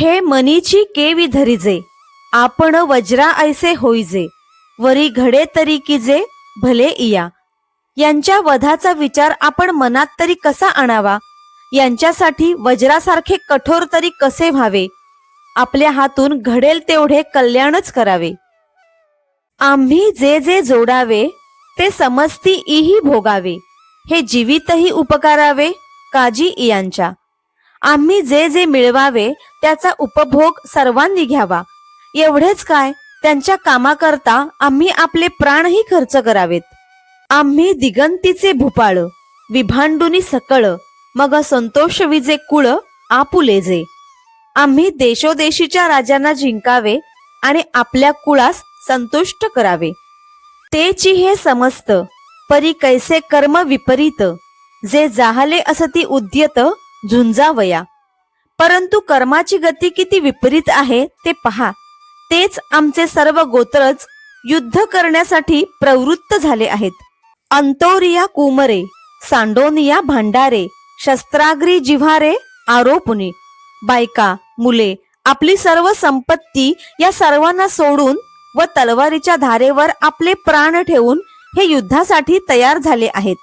हे मनीची केवी धरिजे. आपण वज्रा ऐसे होईजे. वरी घडे तरी की जे भले इया. यांच्या वधाचा विचार आपण मनात तरी कसा आणावा? यांच्यासाठी वज्रासारखे कठोर तरी कसे व्हावे? आपल्या हातून घडेल तेवढे कल्याणच करावे. आम्ही जे जे जोडावे ते समजती इही भोगावे. हे जीवितही उपकारावे काजी इयांच्या. आम्ही जे जे मिळवावे त्याचा उपभोग सर्वांनी घ्यावा. एवढेच काय त्यांच्या कामाकरता आम्ही आपले प्राणही खर्च करावेत. आम्ही दिगंतीचे भूपाळ विभांडुनी सकळ मग संतोष विजे कुळ आपुलेजे. आम्ही देशोदेशीच्या राजांना जिंकावे आणि आपल्या कुळास संतुष्ट करावे. तेची हे समस्त परी कैसे कर्म विपरीत जे जाहले असती उद्यत झुंजावया. परंतु कर्माची गती किती विपरीत आहे ते पहा. तेच आमचे सर्व गोत्रच युद्ध करण्यासाठी प्रवृत्त झाले आहेत. अंतोरिया कुमरे सांडोनिया भांडारे शस्त्राग्री जिव्हारे आरोपुनी. बायका मुले आपली सर्व संपत्ती या सर्वांना सोडून व तलवारीच्या धारेवर आपले प्राण ठेवून हे युद्धासाठी तयार झाले आहेत.